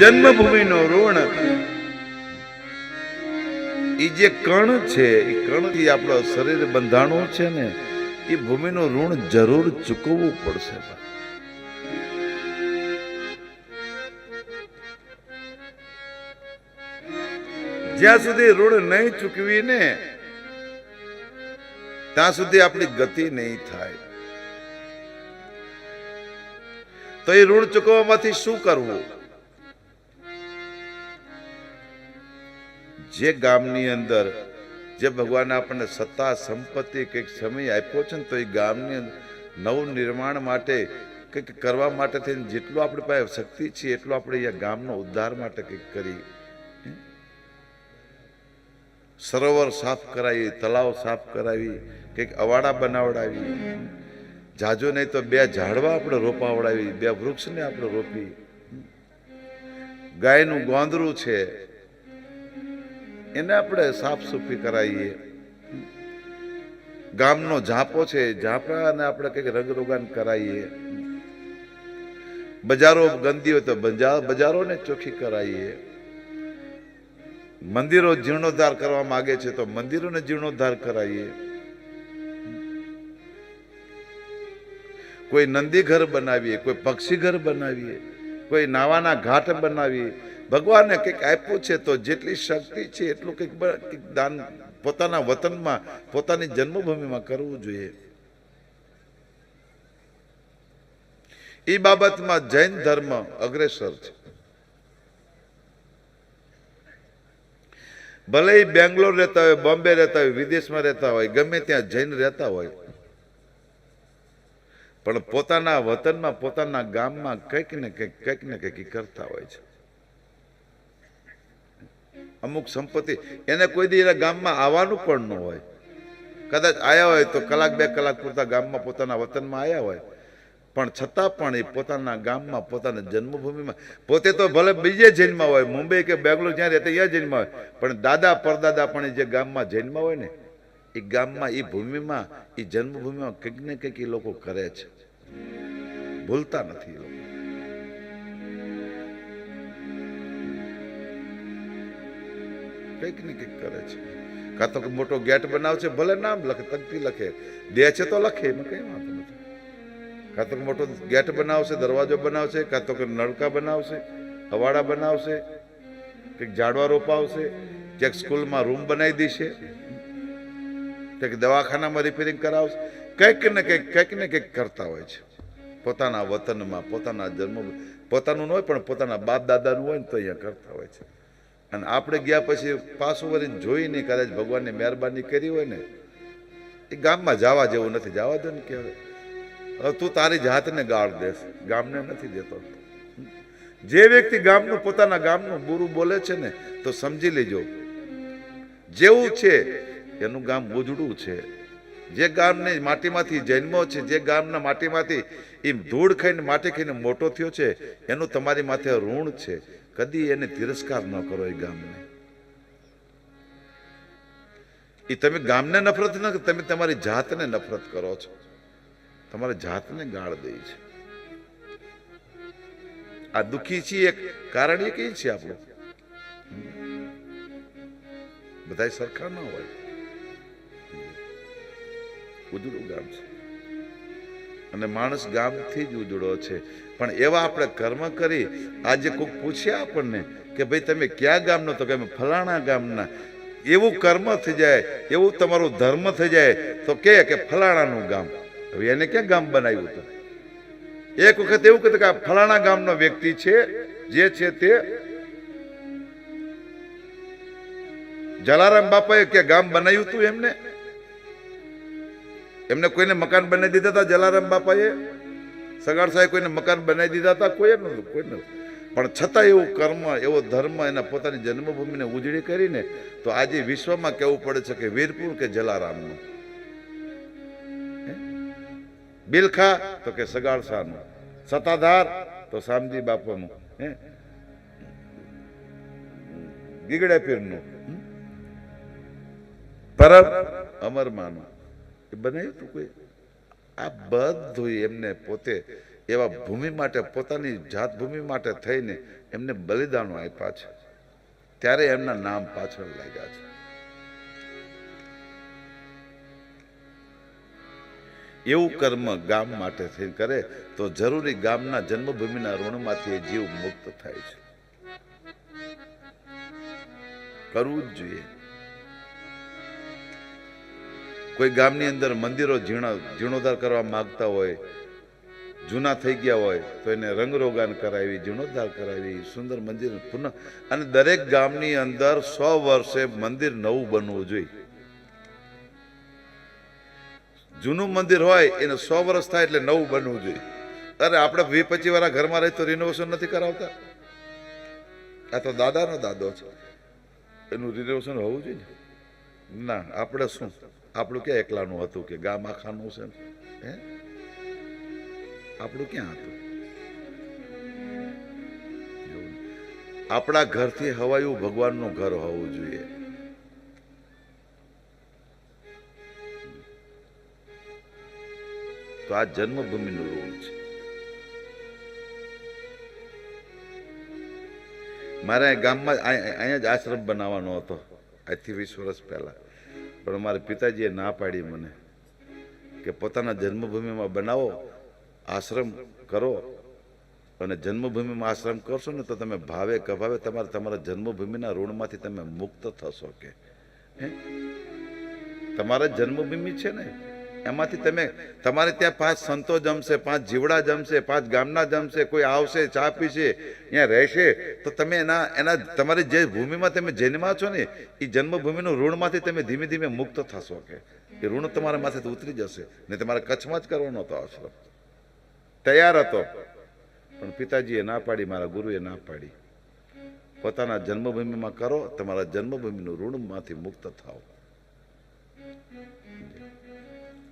જન્મભૂમિનો ઋણ એ જે કણ છે એ કણથી આપણો શરીર બંધાણું છે ને એ ભૂમિનું ઋણ જરૂર ચૂકવવું પડશે જ્યાં સુધી ઋણ નહીં ચૂકવી ને, ત્યાં સુધી આપણી ગતિ નહીં થાય. તો એ ઋણ ચૂકવવામાંથી શું કરવું? જે ગામની અંદર જે ભગવાન આપણને સત્તા, સંપત્તિ કંઈક સમય આપ્યો છે ને તો એ ગામની નવું નિર્માણ માટે કંઈક કરવા માટે થઈને જેટલું આપણી પાસે શક્તિ છે એટલું આપણે અહીંયા ગામનો ઉદ્ધાર માટે કંઈક કરી સરોવર સાફ કરાવી તલાવ સાફ કરાવી, કંઈક અવાડા બનાવડાવી. જાજો નહીં તો બે ઝાડવા આપણે રોપાવડાવી બે વૃક્ષને આપણે રોપી. ગાયનું ગોંદરું છે. એને આપણે સાફસૂફી કરાવીએ ગામનો ઝાપો છે ઝાપડાને આપણે કંઈક રંગરોગાન કરાવીએ બજારો ગંદી હોય તો બજારોને ચોખ્ખી કરાવીએ મંદિરો જીર્ણોદ્ધાર કરવા માગે છે તો મંદિરોને જીર્ણોદ્ધાર કરાવીએ કોઈ નંદી ઘર બનાવીએ, કોઈ પક્ષી ઘર બનાવીએ, કોઈ નાવાના ઘાટ બનાવીએ ભગવાને કંઈક આપ્યું છે તો જેટલી શક્તિ છે એટલું કંઈક દાન પોતાના વતનમાં, પોતાની જન્મભૂમિમાં કરવું જોઈએ. એ બાબતમાં જૈન ધર્મ અગ્રેસર છે. ભલે એ બેંગ્લોર રહેતા હોય, બોમ્બે રહેતા હોય, વિદેશમાં રહેતા હોય, ગમે ત્યાં જૈન રહેતા હોય, પણ પોતાના વતનમાં, પોતાના ગામમાં કંઈક ને કંઈક કંઈક ને કંઈક કરતા હોય છે. અમુક સંપત્તિ. એને કોઈ દી એના ગામમાં આવવાનું પણ ન હોય. કદાચ આવ્યા હોય તો કલાક બે કલાક પૂરતા ગામમાં પોતાના વતનમાં આવ્યા હોય. પણ છતાં પણ એ પોતાના ગામમાં, પોતાના જન્મભૂમિમાં, પોતે તો ભલે બીજે જન્મમાં હોય, મુંબઈ કે બેંગ્લોર જ્યાં રહેતા ત્યાં જન્મમાં હોય. પણ દાદા, પરદાદા પણ જે ગામમાં જન્મમાં હોય ને, એ ગામમાં, એ ભૂમિમાં, એ જન્મભૂમિમાં કંઈક ને કંઈક એ લોકો કરે છે. ભૂલતા નથી એ લોકો. કંઈક ને કંઈક કરે છે. કાં તો મોટો ગેટ બનાવશે, ભલે નામ લખે, તકતી લખે. દે છે તો લખે, એમાં કઈ વાંધો નથી. કાં તો મોટો ગેટ બનાવશે, દરવાજો બનાવશે, કાં તો નળકા બનાવશે, હવાડા બનાવશે, કંઈક ઝાડવા રોપાવશે, ક્યાંક સ્કૂલમાં રૂમ બનાવી દેશે કંઈક દવાખાનામાં રિપેરિંગ કરાવશે. કંઈક ને કંઈક કંઈક ને કંઈક કરતા હોય છે. પોતાના વતનમાં, પોતાના જન્મ, પોતાનું ન હોય પણ પોતાના બાપ દાદાનું હોય ને તો અહીંયા કરતા હોય છે. અને આપણે ગયા પછી પાછું વળીને જોઈ નહીં કદાચ ભગવાનની મહેરબાની કરી હોય ને, એ ગામમાં જવા જેવું નથી. જવા દો ને કે હવે તું તારી જાતને ગાળ દેશ. ગામને નથી દેતો. જે વ્યક્તિ ગામનું, પોતાના ગામનું બુરું બોલે છે ને, તો સમજી લેજો. જેવું છે, એનું ગામ ઉજળું છે. જે ગામને માટીમાંથી જન્મો છે, જે ગામના માટીમાંથી એ ધૂળ ખાઈને, માટી ખાઈને મોટો થયો છે, એનું તમારી માથે ઋણ છે. કદી એને તિરસ્કાર ન કરો એ ગામને. એ તમે ગામને નફરત ન તમે તમારી જાતને નફરત કરો છો. તમારી જાતને ગાળ દે છે. આ દુખી એક કારણ એ કઈ છે આપણું. બધા સરખા ન હોય. ઉજળું ગામ છે. અને માણસ ગામથી જ ઉજળો છે. પણ એવા આપણે કર્મ કરી, આજે કોઈક પૂછ્યા આપણને કે ભાઈ તમે ક્યાં ગામનો? તો કે અમે ફલાણા ગામના. એવું કર્મ થઈ જાય, એવું તમારું ધર્મ થઈ જાય, તો કે કે ફલાણાનું ગામ. હવે એને ક્યાં ગામ બનાવ્યું હતું? એક વખત એવું કહેતું કે આ ફલાણા ગામનો વ્યક્તિ છે, જે છે તે જલારામ બાપાએ કે ગામ બનાવ્યું હતું એમને? એમને કોઈને મકાન બનાવી દીધા હતા, જલારામ બાપાએ? સગાડ સાહેબ કોઈને મકાન બનાવી દીધા હતા? કોઈ નહોતું કોઈ નહોતું. પણ છતાં એવું કર્મ, એવો ધર્મ એના પોતાની જન્મભૂમિને ઉજળી કરીને તો આજે વિશ્વમાં કેવું પડે છે કે વીરપુર કે જલારામનું? બિલખા તો કે સગાડ શાહનું સત્તાધાર તો શામજી બાપાનું. હે? ગીગડા પીરનું. પરમ અમરમાનું એ બનાવ્યું હતું કોઈ આ બધું એમને પોતે એવા ભૂમિ માટે, પોતાની જાત ભૂમિ માટે થઈને એમને બલિદાનો આપ્યા છે. ત્યારે એમના નામ પાછળ લાગ્યા છે. એવું કર્મ ગામ માટે થઈ કરે તો જરૂરી ગામના જન્મભૂમિના ઋણમાંથી એ જીવ મુક્ત થાય છે. કરવું જ જોઈએ. કોઈ ગામની અંદર મંદિરો જીર્ણ જીર્ણોદ્ધાર કરવા માગતા હોય, જૂના થઈ ગયા હોય, તો એને રંગરોગાન કરાવી જીર્ણોદ્ધાર કરાવી, સુંદર મંદિર પુનઃ અને દરેક ગામની અંદર સો વર્ષે મંદિર નવું બનવું જોઈએ. જૂનું મંદિર હોય, એને સો વર્ષ થાય એટલે નવું બનવું જોઈએ. અરે, આપણે વી પચીસ વાળા ઘરમાં રહી તો રિનોવેશન નથી કરાવતા? આ તો દાદાનો દાદો છે. એનું રિનોવેશન હોવું જોઈએ ને. આપણે શું? આપણું ક્યાં એકલાનું હતું કે ગામ આખાનું છે આપણું ક્યાં હતું. આપણા ઘરથી હવાયું ભગવાનનું ઘર હોવું જોઈએ. તો આ જન્મભૂમિનું ઋણ છે. મારે ગામમાં અહીંયા જ આશ્રમ બનાવવાનો હતો. આજથી વીસ વર્ષ પહેલા. પણ મારા પિતાજીએ ના પાડી મને કે પોતાના જન્મભૂમિમાં બનાવો, આશ્રમ કરો અને જન્મભૂમિમાં આશ્રમ કરશો ને તો તમે ભાવે કભાવે તમારે તમારા જન્મભૂમિના ઋણમાંથી તમે મુક્ત થશો કે. હે? તમારા જન્મભૂમિ છે ને? એમાંથી તમે તમારે ત્યાં પાંચ સંતો જમશે, પાંચ જીવડા જમશે, પાંચ ગામના જમશે, કોઈ આવશે, ચા પીશે અહીંયા રહેશે, તો તમે એના એના, તમારી જે ભૂમિમાં તમે જન્મા છો ને, એ જન્મભૂમિનું ઋણમાંથી તમે ધીમે ધીમે મુક્ત થશો કે, એ ઋણ તમારા માથેથી ઉતરી જશે, ને તમારે કચ્છમાં જ કરવાનો હતો આશ્રમ. તૈયાર હતો. પણ પિતાજીએ ના પાડી, મારા ગુરુએ ના પાડી. પોતાના જન્મભૂમિમાં કરો, તમારા જન્મભૂમિનું ઋણમાંથી મુક્ત થાઓ.